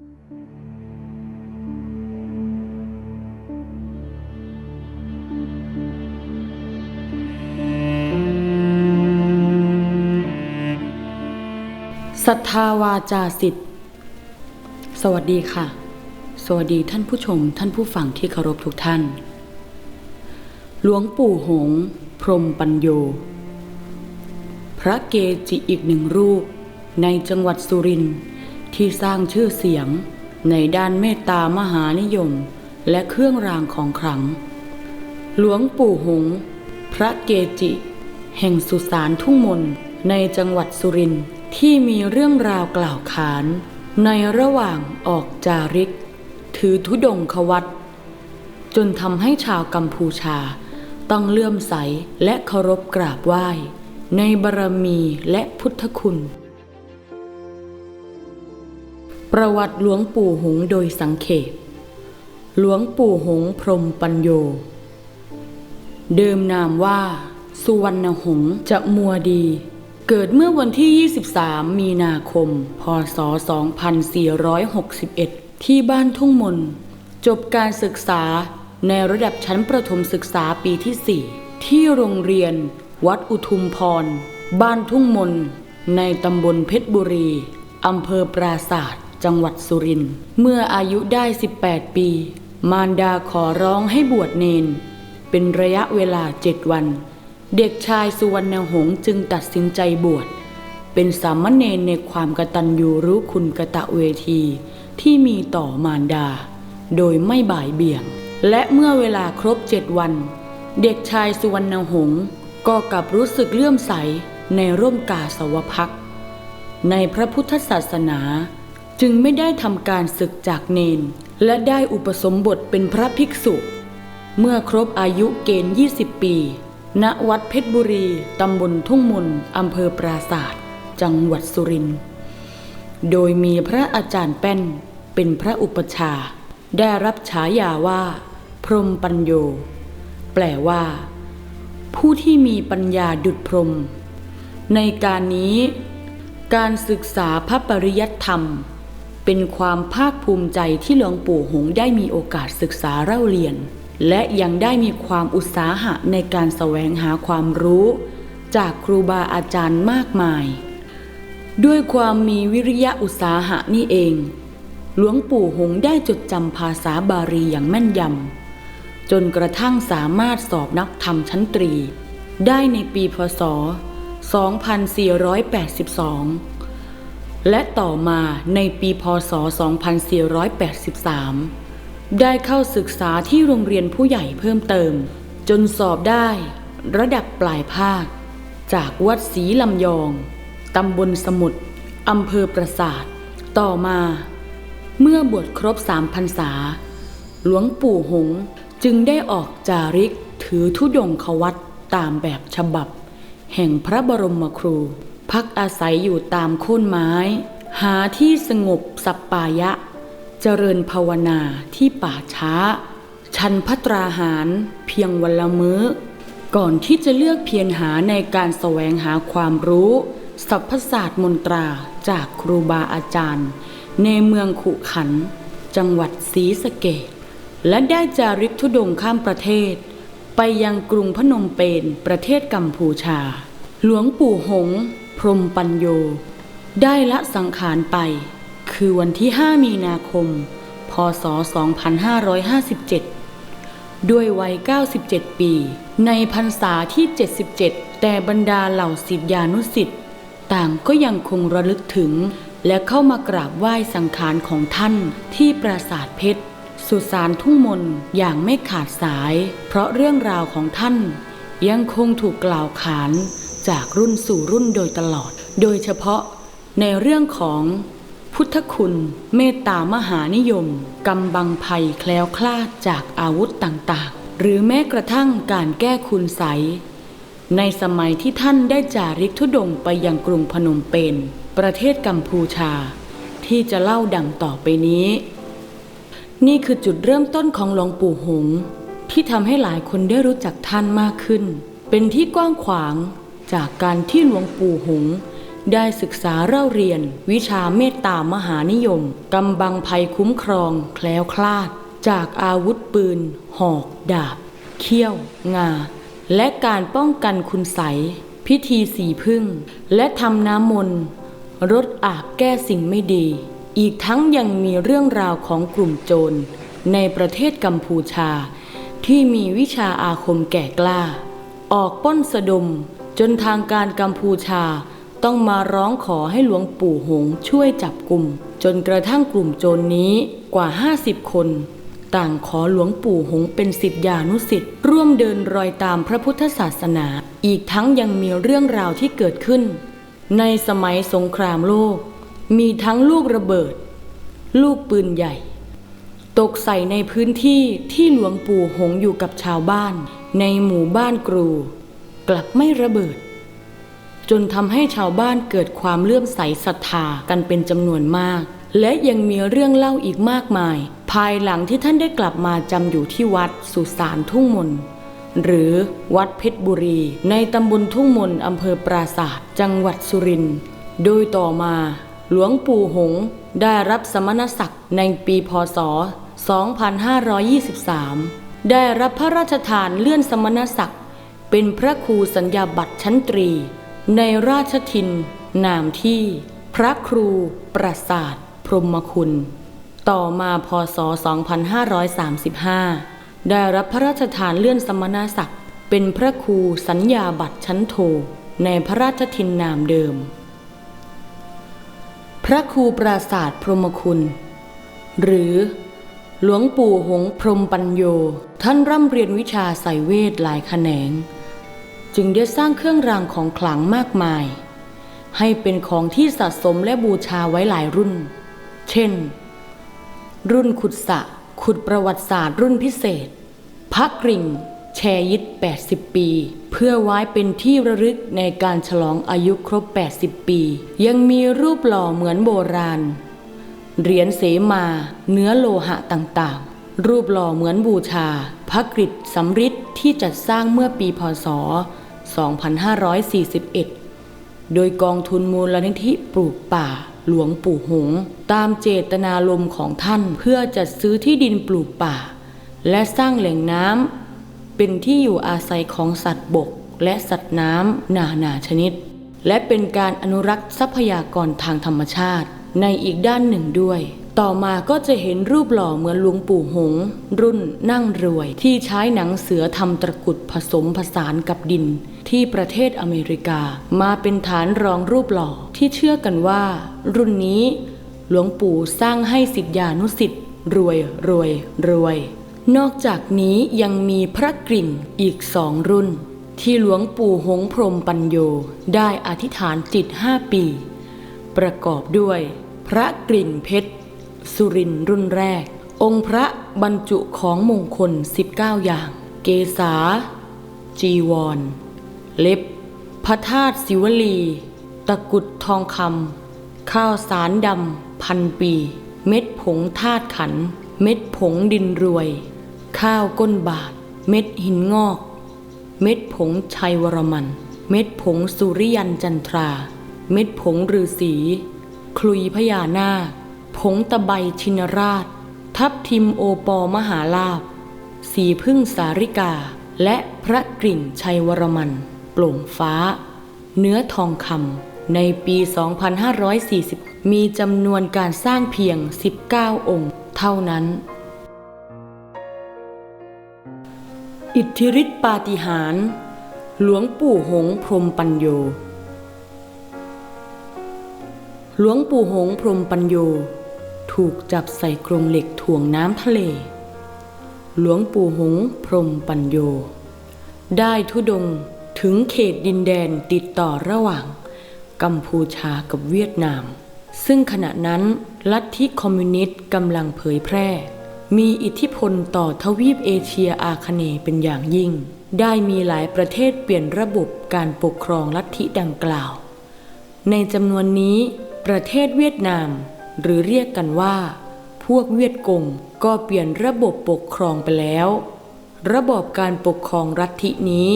ศรัทธาวาจาสิทธิ์ สวัสดีค่ะ สวัสดีท่านผู้ชมท่านผู้ฟังที่เคารพทุกท่าน หลวงปู่หง พรมปัญโย พระเกจิอีกหนึ่งรูปในจังหวัดสุรินทร์ ที่สร้างชื่อเสียง ในด้านเมตตามหานิยม และเครื่องรางของขลัง หลวงปู่หง พระเกจิ แห่งสุสานทุ่งมนในจังหวัดสุรินทร์ที่มีเรื่องราวกล่าวขาน ในระหว่างออกจาริก ถือธุดงควัตจนทำให้ชาวกัมพูชา ต้องเลื่อมใสและเคารพกราบไหว้ ในบารมีและพุทธคุณ ประวัติหลวงปู่หงโดยสังเขป หลวงปู่หงพรมปัญโย เดิมนามว่า สุวรรณหงจะมัวดี เกิดเมื่อวันที่ 23 มีนาคม พศ 2461 ที่บ้านทุ่งมน จบการศึกษาในระดับชั้นประถมศึกษาปีที่ 4 ที่โรงเรียน วัดอุทุมพร บ้านทุ่งมน ในตำบลเพชรบุรีอำเภอปราศาสตร์ จังหวัดสุรินทร์เมื่ออายุได้ 18 ปี มารดาขอร้องให้บวชเนน เป็นระยะเวลาเจ็ดวัน เด็กชายสุวรรณหงษ์จึงตัดสินใจบวช เป็นสามเณรในความกตัญญูรู้คุณกะตะเวที ที่มีต่อมารดา โดยไม่บ่ายเบี่ยง และเมื่อเวลาครบเจ็ดวัน เด็กชายสุวรรณหงษ์ก็กลับรู้สึกเลื่อมใสในร่มกาสาวพักตร์ในพระพุทธศาสนา จึงไม่ได้ทำการศึกจากเนน และได้อุปสมบทเป็นพระภิกษุ เมื่อครบอายุเกณฑ์ 20 ปี ณ วัดเพชรบุรี ตำบลทุ่งมนอำเภอปราศาสตร์ จังหวัดสุรินทร์ โดยมีพระอาจารย์แป้นเป็นพระอุปชา ได้รับฉายาว่า พรมปัญโย แปลว่า ผู้ที่มีปัญญาดุจพรม ในการนี้ การศึกษาพระปริยัติธรรม เป็นความภาคภูมิใจที่หลวงปู่หงได้มีโอกาสศึกษาเล่าเรียน และยังได้มีความอุตสาหะในการแสวงหาความรู้ จากครูบาอาจารย์มากมาย ด้วยความมีวิริยะอุตสาหะนี่เอง หลวงปู่หงได้จดจำภาษาบาลีอย่างแม่นยำจนกระทั่งสามารถสอบนักธรรมชั้นตรี ได้ในปีพศ 2482 และต่อมาในปีพศ 2483 ได้เข้าศึกษาที่โรงเรียนผู้ใหญ่เพิ่มเติม จนสอบได้ระดับปลายภาค จากวัดศรีลำยอง ตำบลสมุทรอำเภอปราสาท ต่อมา เมื่อบวชครบสามพรรษา หลวงปู่หงจึงได้ออกจาริกถือธุดงควัตตามแบบฉบับ แห่งพระบรมครู พักอาศัยอยู่ตามโค่นไม้ หาที่สงบสัปปายะ เจริญภาวนาที่ป่าช้า ชันพัตราหารเพียงวันละมื้อ ก่อนที่จะเลือกเพียรหาในการแสวงหาความรู้สัพพศาสตร์มนตราจากครูบาอาจารย์ ในเมืองขุขัน จังหวัดศรีสะเกษและได้จาริกธุดงค์ข้ามประเทศ ไปยังกรุงพนมเปญประเทศกัมพูชา หลวงปู่หง พรมปัญโย ได้ละสังขารไป คือวันที่ 5 มีนาคม พศ 2557 ด้วยวัย 97 ปี ในพรรษาที่ 77 แต่บรรดาเหล่าศิษยานุศิษย์ต่างก็ยังคงระลึกถึง และเข้ามากราบไหว้สังขารของท่านที่ปราสาทเพชร สุสานทุ่งมนอย่างไม่ขาดสาย เพราะเรื่องราวของท่านยังคงถูกกล่าวขาน จากรุ่นสู่รุ่นโดยตลอด โดยเฉพาะในเรื่องของพุทธคุณเมตตามหานิยมกำบังภัยแคล้วคลาดจากอาวุธต่างๆ หรือแม้กระทั่งการแก้คุณใส ในสมัยที่ท่านได้จาริกธุดงไปยังกรุงพนมเปญประเทศกัมพูชา ที่จะเล่าดังต่อไปนี้ นี่คือจุดเริ่มต้นของหลวงปู่หง ที่ทำให้หลายคนได้รู้จักท่านมากขึ้น เป็นที่กว้างขวาง จากการที่หลวงปู่หง ได้ศึกษาเล่าเรียน วิชาเมตตามหานิยมกำบังภัยคุ้มครอง แคล้วคลาด จากอาวุธปืน หอก ดาบ เขี้ยว งา และการป้องกันคุณใส พิธีสีพึ่ง และทำน้ำมนต์รดอาบแก้สิ่งไม่ดี อีกทั้งยังมีเรื่องราวของกลุ่มโจร ในประเทศกัมพูชา ที่มีวิชาอาคมแก่กล้า ออกป้นสะดม จนทางการกัมพูชาต้องมาร้องขอให้หลวงปู่หงช่วยจับกลุ่ม จนกระทั่งกลุ่มโจรนนี้กว่า 50 คน ต่างขอหลวงปู่หงเป็นสิทธิานุสิทธิ์ร่วมเดินรอยตามพระพุทธศาสนา อีกทั้งยังมีเรื่องราวที่เกิดขึ้น ในสมัยสงครามโลก มีทั้งลูกระเบิด ลูกปืนใหญ่ ตกใส่ในพื้นที่ที่หลวงปู่หงอยู่กับชาวบ้าน ในหมู่บ้านกรู กลับไม่ระเบิด จนทำให้ชาวบ้านเกิดความเลื่อมใสศรัทธากันเป็นจำนวนมาก และยังมีเรื่องเล่าอีกมากมาย ภายหลังที่ท่านได้กลับมาจำอยู่ที่วัดสุสานทุ่งมนหรือวัดเพชรบุรี ในตำบลทุ่งมนอำเภอปราศาสตร์จังหวัดสุรินทร์โดยต่อมา หลวงปู่หง ได้รับสมณศักดิ์ในปีพศ 2523 ได้รับพระราชทานเลื่อนสมณศักดิ์ เป็นพระครูสัญญาบัตรชั้นตรี ในราชทิน นามที่ พระครูประสาท พรหมคุณ ต่อมาพศ 2535 ได้รับพระราชทานเลื่อนสมณศักดิ์ เป็นพระครูสัญญาบัตรชั้นโท ในพระราชทินนามเดิม พระครูปราศาสตร์พรหมคุณ หรือหลวงปู่หงพรหมปัญโย ท่านร่ำเรียนวิชาใส่เวทหลายแขนง จึงได้สร้างเครื่องรางของขลังมากมาย ให้เป็นของที่สะสมและบูชาไว้หลายรุ่น เช่น รุ่นขุดสะขุดประวัติศาสตร์รุ่นพิเศษพระกริ่ง แชยิต 80 ปี เพื่อไว้เป็นที่ระลึกในการฉลองอายุครบ 80 ปี ยังมีรูปหล่อเหมือนโบราณ เหรียญเสมา เนื้อโลหะต่างๆ รูปหล่อเหมือนบูชา พระกริดสำริดที่จัดสร้างเมื่อปีพศ 2541 โดยกองทุนมูลนิธิปลูกป่า หลวงปู่หง ตามเจตนารมณ์ของท่านเพื่อจัดซื้อที่ดินปลูกป่า และสร้างแหล่งน้ำเป็นที่อยู่อาศัยของสัตว์บกและสัตว์น้ำนานาชนิด และเป็นการอนุรักษ์ทรัพยากรทางธรรมชาติในอีกด้านหนึ่งด้วย ต่อมาก็จะเห็นรูปหล่อเหมือนหลวงปู่หง รุ่นนั่งรวย ที่ใช้หนังเสือทำตะกุดผสมผสานกับดิน ที่ประเทศอเมริกา มาเป็นฐานรองรูปหล่อที่เชื่อกันว่า รุ่นนี้ หลวงปู่สร้างให้สิทธิานุสิทธิ์รวยรวยรวย นอกจากนี้ยังมีพระกริ่งอีกสองรุ่น ที่หลวงปู่หงพรมปัญโยได้อธิษฐานจิตห้าปี ประกอบด้วย พระกริ่งเพชร สุรินรุ่นแรก องค์พระบรรจุของมงคล 19 อย่าง เกษา จีวร เล็บ พระธาตุศิวลี ตะกุดทองคำข้าวสารดำพันปี เม็ดผงธาตุขัน เม็ดผงดินรวย ข้าวก้นบาท เม็ดหินงอก เม็ดผงชัยวรมัน เม็ดผงสุริยันจันทรา เม็ดผงฤาษีคลุยพญานาค ผงตะไบชินราช ทับทิมโอปอมหาลาภสีพึ่งสาริกา และพระกริ่งชัยวรมัน โปร่งฟ้า เนื้อทองคำในปี 2540 มีจำนวนการสร้างเพียง 19 องค์ เท่านั้น อิทธิฤทธิปาฏิหาริย์หลวงปู่หงพรมปัญโยหลวงปู่หงพรมปัญโย ถูกจับใส่กรงเหล็กถ่วงน้ำทะเล หลวงปู่หงพรหมปัญโย ได้ทุดงถึงเขตดินแดนติดต่อระหว่าง กัมพูชากับเวียดนาม ซึ่งขณะนั้นลัทธิคอมมิวนิสต์กำลังเผยแพร่ มีอิทธิพลต่อทวีปเอเชียอาคเนย์เป็นอย่างยิ่ง ได้มีหลายประเทศเปลี่ยนระบบการปกครองลัทธิดังกล่าว ในจำนวนนี้ประเทศเวียดนาม หรือเรียกกันว่า พวกเวียดกงก็เปลี่ยนระบบปกครองไปแล้ว ระบบการปกครองรัฐทินี้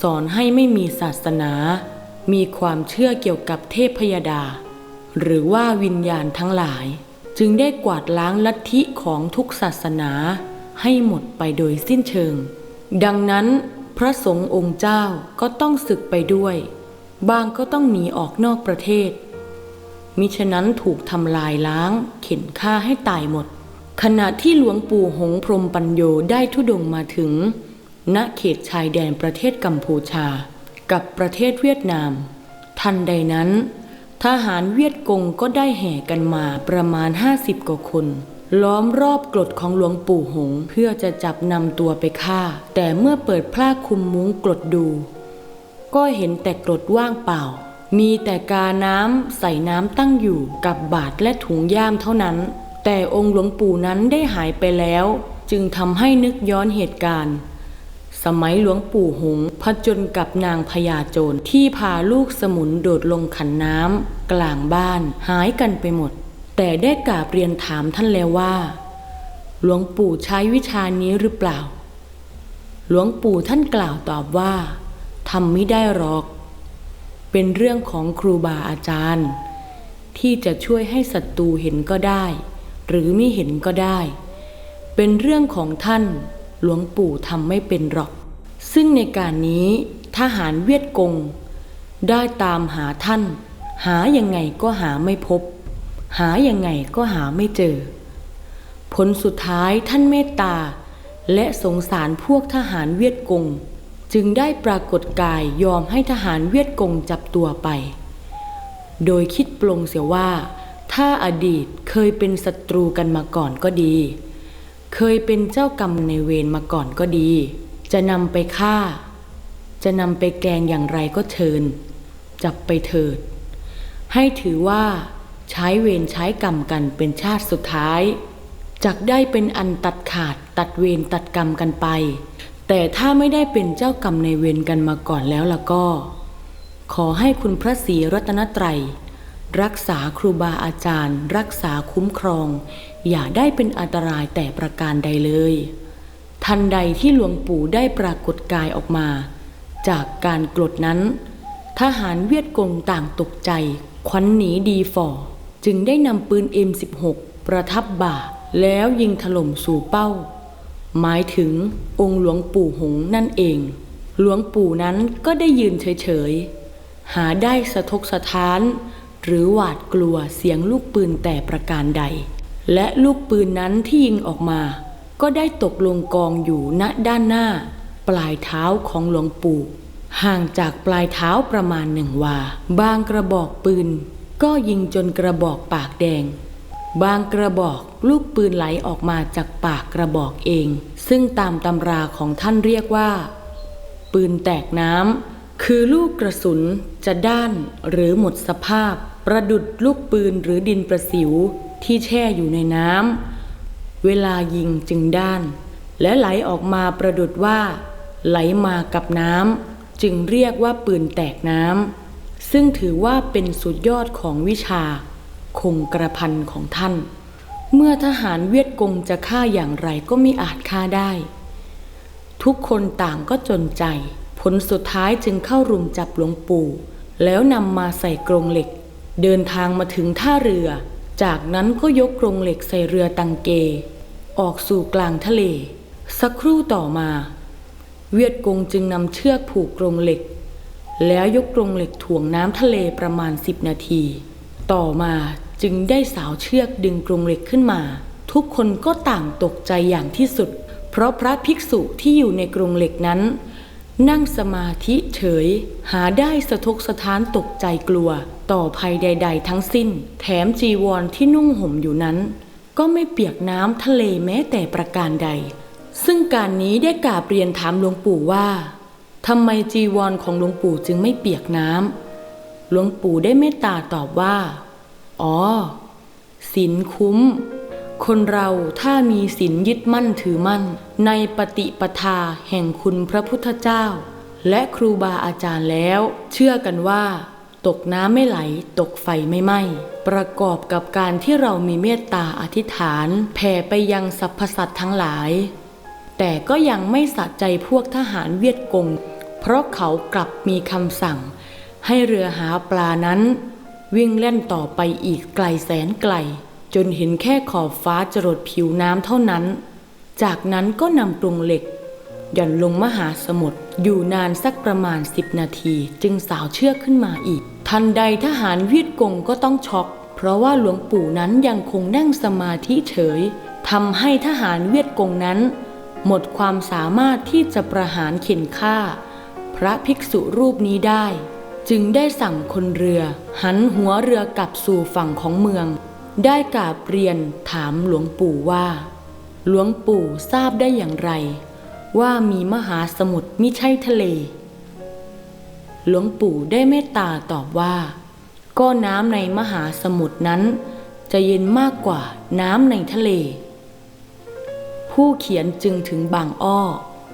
สอนให้ไม่มีศาสนา มีความเชื่อเกี่ยวกับเทพพยดา หรือว่าวิญญาณทั้งหลาย จึงได้กวาดล้างลัทธิของทุกศาสนาให้หมดไปโดยสิ้นเชิง ดังนั้น พระสงฆ์องค์เจ้าก็ต้องศึกไปด้วย บางก็ต้องหนีออกนอกประเทศ มิฉะนั้นถูกทำลายล้าง เข็นฆ่าให้ตายหมด ขณะที่หลวงปู่หงพรมปัญโยได้ทุดงมาถึง ณเขตชายแดนประเทศกัมพูชา กับประเทศเวียดนาม ทันใดนั้น ทหารเวียดกงก็ได้แห่กันมาประมาณ 50 กว่าคน ล้อมรอบกรดของหลวงปู่หงเพื่อจะจับนำตัวไปฆ่า แต่เมื่อเปิดผ้าคลุมมุ้งกรดดู ก็เห็นแต่กรดว่างเปล่า มีแต่กาน้ำใส่น้ำตั้งอยู่กับบาทและถุงย่ามเท่านั้น แต่องค์หลวงปู่นั้นได้หายไปแล้ว จึงทำให้นึกย้อนเหตุการณ์ สมัยหลวงปู่หงผจญกับนางพญาโจรที่พาลูกสมุนโดดลงขันน้ำกลางบ้านหายกันไปหมด แต่ได้กราบเรียนถามท่านแล้วว่า หลวงปู่ใช้วิชานี้หรือเปล่า หลวงปู่ท่านกล่าวตอบว่าทำไม่ได้หรอก เป็นเรื่องของครูบาอาจารย์ ที่จะช่วยให้ศัตรูเห็นก็ได้ หรือไม่เห็นก็ได้ เป็นเรื่องของท่านหลวงปู่ทำไม่เป็นหรอก ซึ่งในการนี้ทหารเวียดกง ได้ตามหาท่าน หายังไงก็หาไม่พบ หายังไงก็หาไม่เจอ ผลสุดท้ายท่านเมตตา และสงสารพวกทหารเวียดกง จึงได้ปรากฏกายยอมให้ทหารเวียดกงจับตัวไป โดยคิดปลงเสียว่า ถ้าอดีตเคยเป็นศัตรูกันมาก่อนก็ดี เคยเป็นเจ้ากรรมในเวรมาก่อนก็ดี จะนำไปฆ่า จะนำไปแกงอย่างไรก็เชิญ จับไปเถิด ให้ถือว่าใช้เวรใช้กรรมกันเป็นชาติสุดท้ายจักได้เป็นอันตัดขาดตัดเวรตัดกรรมกันไป แต่ถ้าไม่ได้เป็นเจ้ากรรมในเวรกันมาก่อนแล้วล่ะก็ ขอให้คุณพระศรีรัตนตรัย รักษาครูบาอาจารย์ รักษาคุ้มครอง อย่าได้เป็นอันตรายแต่ประการใดเลย ทันใดที่หลวงปู่ได้ปรากฏกายออกมา จากการกรดนั้น ทหารเวียดกงต่างตกใจ ควันหนีดีฝ่อ จึงได้นำปืน M16 ประทับบ่าแล้วยิงถล่มสู่เป้า หมายถึงองค์หลวงปู่หงนั่นเอง หลวงปู่นั้นก็ได้ยืนเฉยๆ หาได้สะทกสะท้าน หรือหวาดกลัวเสียงลูกปืนแต่ประการใด และลูกปืนนั้นที่ยิงออกมา ก็ได้ตกลงกองอยู่ณด้านหน้า ปลายเท้าของหลวงปู่ ห่างจากปลายเท้าประมาณหนึ่งวา บางกระบอกปืน ก็ยิงจนกระบอกปากแดง บางกระบอกลูกปืนไหลออกมาจากปากกระบอกเอง ซึ่งตามตำราของท่านเรียกว่า ปืนแตกน้ำคือลูกกระสุนจะด้านหรือหมดสภาพ ประดุดลูกปืนหรือดินประสิวที่แช่อยู่ในน้ำเวลายิงจึงด้าน และไหลออกมาประดุดว่า ไหลมากับน้ำจึงเรียกว่าปืนแตกน้ำซึ่งถือว่าเป็นสุดยอดของวิชา คงกระพันของท่าน เมื่อทหารเวียดกงจะฆ่าอย่างไรก็ไม่อาจฆ่าได้ ทุกคนต่างก็จนใจ ผลสุดท้ายจึงเข้ารุมจับหลวงปู่ แล้วนำมาใส่กรงเหล็ก เดินทางมาถึงท่าเรือ จากนั้นก็ยกกรงเหล็กใส่เรือตังเก ออกสู่กลางทะเล สักครู่ต่อมา เวียดกงจึงนำเชือกผูกกรงเหล็ก แล้วยกกรงเหล็กถ่วงน้ำทะเลประมาณสิบนาที ต่อมาจึงได้สาวเชือกดึงกรงเหล็กขึ้นมา ทุกคนก็ต่างตกใจอย่างที่สุด เพราะพระภิกษุที่อยู่ในกรงเหล็กนั้น นั่งสมาธิเฉย หาได้สะทกสะท้านตกใจกลัว ต่อภัยใด ๆ ทั้งสิ้น แถมจีวรที่นุ่งห่มอยู่นั้น ก็ไม่เปียกน้ำทะเลแม้แต่ประการใด ซึ่งการนี้ได้กราบเรียนถามหลวงปู่ว่าทำไมจีวรของหลวงปู่จึงไม่เปียกน้ำ หลวงปู่ได้เมตตาตอบว่า อ๋อศีลคุ้ม คนเราถ้ามีศีลยึดมั่นถือมั่น ในปฏิปทาแห่งคุณพระพุทธเจ้า และครูบาอาจารย์แล้ว เชื่อกันว่า ตกน้ำไม่ไหล ตกไฟไม่ไหม้ประกอบกับการที่เรามีเมตตาอธิษฐานแผ่ไปยังสรรพสัตว์ทั้งหลาย แต่ก็ยังไม่สะใจพวกทหารเวียดกง เพราะเขากลับมีคำสั่ง ให้เรือหาปลานั้น วิ่งเล่นต่อไปอีกไกลแสนไกล จนเห็นแค่ขอบฟ้าจรดผิวน้ำเท่านั้น จากนั้นก็นำกรงเหล็ก หย่อนลงมหาสมุทรอยู่นานสักประมาณสิบนาที จึงสาวเชือกขึ้นมาอีก ทันใดทหารเวียดกงก็ต้องช็อก เพราะว่าหลวงปู่นั้นยังคงนั่งสมาธิเฉยทำให้ทหารเวียดกงนั้น หมดความสามารถที่จะประหารเข็นฆ่า พระภิกษุรูปนี้ได้ จึงได้สั่งคนเรือ หันหัวเรือกลับสู่ฝั่งของเมือง ได้กราบเรียนถามหลวงปู่ว่า หลวงปู่ทราบได้อย่างไร ว่ามีมหาสมุทรมิใช่ทะเล หลวงปู่ได้เมตตาตอบว่า ก็น้ำในมหาสมุทรนั้น จะเย็นมากกว่าน้ำในทะเล ผู้เขียนจึงถึงบางอ้อ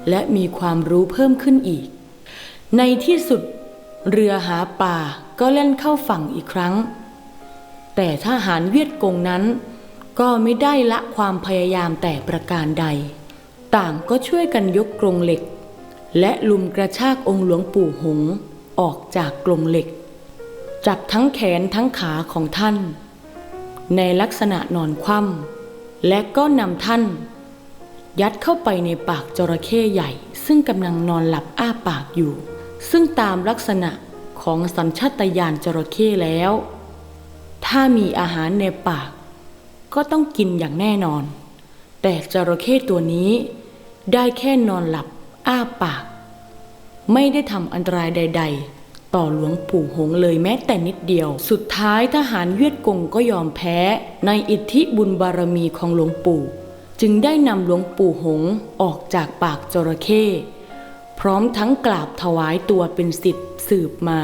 และมีความรู้เพิ่มขึ้นอีก ในที่สุด เรือหาปลาก็เล่นเข้าฝั่งอีกครั้ง แต่ทหารเวียดกงนั้น ก็ไม่ได้ละความพยายามแต่ประการใด ต่างก็ช่วยกันยกกรงเหล็ก และลุมกระชากองค์หลวงปู่หง ออกจากกรงเหล็ก จับทั้งแขนทั้งขาของท่าน ในลักษณะนอนคว่ำและก็นำท่าน ยัดเข้าไปในปากจระเข้ใหญ่ ซึ่งกำลังนอนหลับอ้าปากอยู่ ซึ่งตามลักษณะของสัญชาตญาณจระเข้แล้ว ถ้ามีอาหารในปาก ก็ต้องกินอย่างแน่นอน แต่จระเข้ตัวนี้ได้แค่นอนหลับอ้าปาก ไม่ได้ทำอันตรายใด ๆ ต่อหลวงปู่หงเลยแม้แต่นิดเดียว สุดท้ายทหารเวียดกงก็ยอมแพ้ในอิทธิบุญบารมีของหลวงปู่ จึงได้นำหลวงปู่หงออกจากปากจระเข้ พร้อมทั้งกราบถวายตัวเป็นสิทธิ์สืบมา